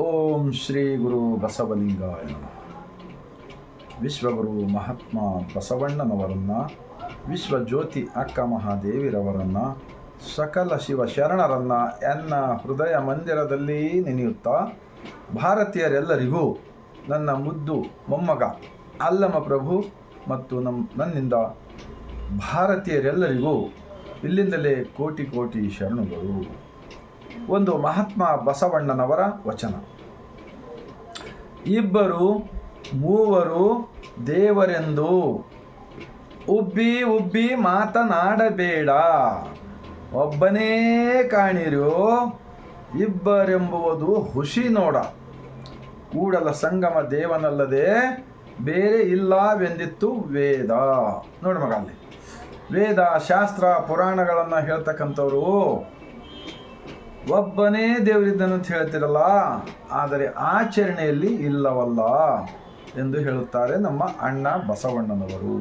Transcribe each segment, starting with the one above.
ಓಂ ಶ್ರೀ ಗುರು ಬಸವಲಿಂಗಾಯ ವಿಶ್ವಗುರು ಮಹಾತ್ಮ ಬಸವಣ್ಣನವರನ್ನು, ವಿಶ್ವಜ್ಯೋತಿ ಅಕ್ಕ ಮಹಾದೇವಿರವರನ್ನು, ಸಕಲ ಶಿವ ಶರಣರನ್ನು ಎನ್ನ ಹೃದಯ ಮಂದಿರದಲ್ಲಿ ನೆನೆಯುತ್ತಾ, ಭಾರತೀಯರೆಲ್ಲರಿಗೂ ನನ್ನ ಮುದ್ದು ಮೊಮ್ಮಗ ಅಲ್ಲಮ ಪ್ರಭು ಮತ್ತು ನಮ್ಮ ನನ್ನಿಂದ ಭಾರತೀಯರೆಲ್ಲರಿಗೂ ಇಲ್ಲಿಂದಲೇ ಕೋಟಿ ಕೋಟಿ ಶರಣುಗಳು. ಒಂದು ಮಹಾತ್ಮ ಬಸವಣ್ಣನವರ ವಚನ. ಇಬ್ಬರು, ಮೂವರು ದೇವರೆಂದು ಉಬ್ಬಿ ಉಬ್ಬಿ ಮಾತನಾಡಬೇಡ. ಒಬ್ಬನೇ ಕಾಣಿರೋ ಇಬ್ಬರೆಂಬುವುದು ಹುಷಿ ನೋಡ. ಕೂಡಲ ಸಂಗಮ ದೇವನಲ್ಲದೆ ಬೇರೆ ಇಲ್ಲವೆಂದಿತ್ತು ವೇದ. ನೋಡಿ ಮಗ ಅಲ್ಲಿ. ವೇದ, ಶಾಸ್ತ್ರ, ಪುರಾಣಗಳನ್ನು ಹೇಳ್ತಕ್ಕಂಥವ್ರು ಒಬ್ಬನೇ ದೇವರಿದ್ದನು ಅಂತ ಹೇಳ್ತಿರಲ್ಲ, ಆದರೆ ಆಚರಣೆಯಲ್ಲಿ ಇಲ್ಲವಲ್ಲ ಎಂದು ಹೇಳುತ್ತಾರೆ ನಮ್ಮ ಅಣ್ಣ ಬಸವಣ್ಣನವರು.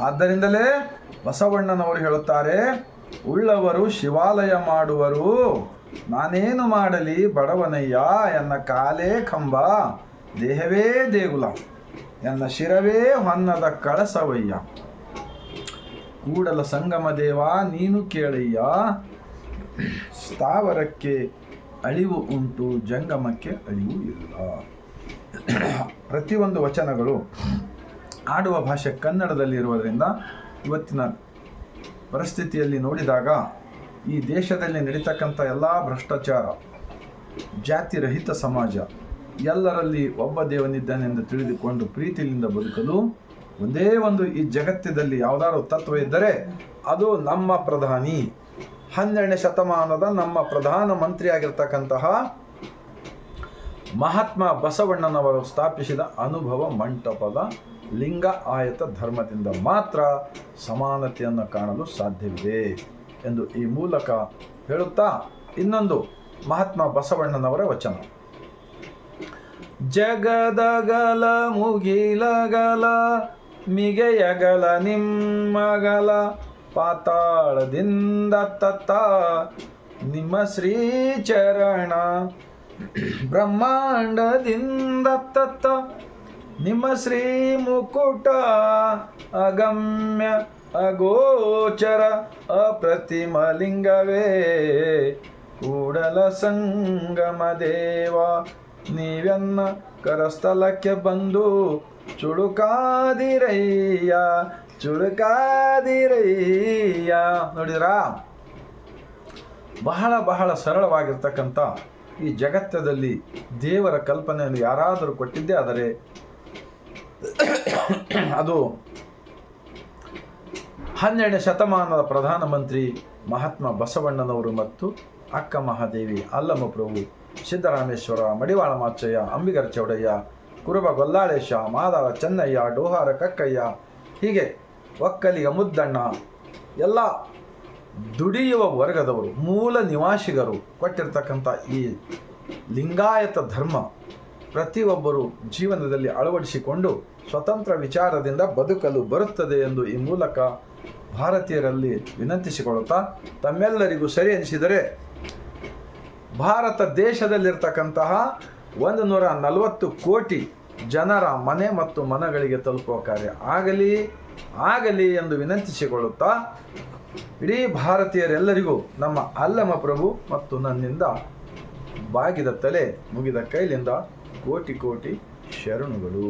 ಆದ್ದರಿಂದಲೇ ಬಸವಣ್ಣನವರು ಹೇಳುತ್ತಾರೆ, ಉಳ್ಳವರು ಶಿವಾಲಯ ಮಾಡುವರು, ನಾನೇನು ಮಾಡಲಿ ಬಡವನಯ್ಯ, ಎನ್ನ ಕಾಲೇ ಕಂಬ, ದೇಹವೇ ದೇಗುಲ, ಎನ್ನ ಶಿರವೇ ಹೊನ್ನದ ಕಳಸವಯ್ಯ. ಕೂಡಲ ಸಂಗಮ ದೇವ, ನೀನು ಕೇಳಯ್ಯ ಸ್ಥಾವರಕ್ಕೆ ಅಳಿವು ಉಂಟು, ಜಂಗಮಕ್ಕೆ ಅಳಿವು ಇಲ್ಲ. ಪ್ರತಿಯೊಂದು ವಚನಗಳು ಆಡುವ ಭಾಷೆ ಕನ್ನಡದಲ್ಲಿ ಇರುವುದರಿಂದ ಇವತ್ತಿನ ಪರಿಸ್ಥಿತಿಯಲ್ಲಿ ನೋಡಿದಾಗ ಈ ದೇಶದಲ್ಲಿ ನಡೀತಕ್ಕಂಥ ಎಲ್ಲ ಭ್ರಷ್ಟಾಚಾರ, ಜಾತಿರಹಿತ ಸಮಾಜ, ಎಲ್ಲರಲ್ಲಿ ಒಬ್ಬ ದೇವನಿದ್ದಾನೆಂದು ತಿಳಿದುಕೊಂಡು ಪ್ರೀತಿಯಿಂದ ಬದುಕಲು ಒಂದೇ ಒಂದು ಈ ಜಗತ್ತಿನಲ್ಲಿ ಯಾವುದಾದ್ರು ತತ್ವ ಇದ್ದರೆ ಅದು ನಮ್ಮ ಪ್ರಧಾನಿ. ಹನ್ನೆರಡನೇ ಶತಮಾನದ ನಮ್ಮ ಪ್ರಧಾನ ಮಂತ್ರಿಯಾಗಿರ್ತಕ್ಕಂತಹ ಮಹಾತ್ಮ ಬಸವಣ್ಣನವರು ಸ್ಥಾಪಿಸಿದ ಅನುಭವ ಮಂಟಪದ ಲಿಂಗ ಆಯತ ಧರ್ಮದಿಂದ ಮಾತ್ರ ಸಮಾನತೆಯನ್ನು ಕಾಣಲು ಸಾಧ್ಯವಿದೆ ಎಂದು ಈ ಮೂಲಕ ಹೇಳುತ್ತಾ ಇನ್ನೊಂದು ಮಹಾತ್ಮ ಬಸವಣ್ಣನವರ ವಚನ. ಜಗದಗಲ ಮುಗಿಲಗಲ, ಮಿಗೆಯಗಲ ನಿಮ್ಮಗಲ ಪಾತಾಳದಿಂದ ತತ್ತ ನಿಮ್ಮ ಶ್ರೀಚರಣ. ಬ್ರಹ್ಮಾಂಡದಿಂದ ತತ್ತ ನಿಮ್ಮ ಶ್ರೀ ಮುಕುಟ ಅಗಮ್ಯ ಅಗೋಚರ ಅಪ್ರತಿಮ ಲಿಂಗವೇ ಕೂಡಲ ಸಂಗಮ ದೇವ. ನೀವೆನ್ನ ಕರಸ್ಥಲಕ್ಕೆ ಬಂದು ಚುಡುಕಾದಿರಯ್ಯ ಚುಡುಕಾದಿರಯ್ಯ ನೋಡಿದ್ರಾ? ಬಹಳ ಬಹಳ ಸರಳವಾಗಿರ್ತಕ್ಕಂಥ ಈ ಜಗತ್ತದಲ್ಲಿ ದೇವರ ಕಲ್ಪನೆಯನ್ನು ಯಾರಾದರೂ ಕೊಟ್ಟಿದ್ದೇ ಆದರೆ ಅದು ಹನ್ನೆರಡನೇ ಶತಮಾನದ ಪ್ರಧಾನಮಂತ್ರಿ ಮಹಾತ್ಮ ಬಸವಣ್ಣನವರು ಮತ್ತು ಅಕ್ಕ ಮಹಾದೇವಿ, ಅಲ್ಲಮ್ಮ ಪ್ರಭು, ಸಿದ್ದರಾಮೇಶ್ವರ, ಮಡಿವಾಳ ಮಾಚಯ್ಯ, ಅಂಬಿಗರ ಚೌಡಯ್ಯ, ಕುರುಬ ಗೊಲ್ಲಾಳೇಶ, ಮಾದಾರ ಚೆನ್ನಯ್ಯ, ಡೋಹಾರ ಕಕ್ಕಯ್ಯ, ಹೀಗೆ ಒಕ್ಕಲಿಗ ಮುದ್ದಣ್ಣ, ಎಲ್ಲ ದುಡಿಯುವ ವರ್ಗದವರು, ಮೂಲ ನಿವಾಸಿಗರು ಕೊಟ್ಟಿರ್ತಕ್ಕಂಥ ಈ ಲಿಂಗಾಯತ ಧರ್ಮ ಪ್ರತಿಯೊಬ್ಬರು ಜೀವನದಲ್ಲಿ ಅಳವಡಿಸಿಕೊಂಡು ಸ್ವತಂತ್ರ ವಿಚಾರದಿಂದ ಬದುಕಲು ಬರುತ್ತದೆ ಎಂದು ಈ ಮೂಲಕ ಭಾರತೀಯರಲ್ಲಿ ವಿನಂತಿಸಿಕೊಳ್ಳುತ್ತಾ ತಮ್ಮೆಲ್ಲರಿಗೂ ಸರಿ ಎನಿಸಿದರೆ ಭಾರತ ದೇಶದಲ್ಲಿರ್ತಕ್ಕಂತಹ ಒಂದು ನೂರ ನಲವತ್ತು ಕೋಟಿ ಜನರ ಮನೆ ಮತ್ತು ಮನಗಳಿಗೆ ತಲುಪುವ ಕಾರ್ಯ ಆಗಲಿ ಆಗಲಿ ಎಂದು ವಿನಂತಿಸಿಕೊಳ್ಳುತ್ತಾ ಇಡೀ ಭಾರತೀಯರೆಲ್ಲರಿಗೂ ನಮ್ಮ ಅಲ್ಲಮ ಪ್ರಭು ಮತ್ತು ನನ್ನಿಂದ ಬಾಗಿದ ತಲೆ ಮುಗಿದ ಕೈಲಿಂದ ಕೋಟಿ ಕೋಟಿ ಶರಣುಗಳು.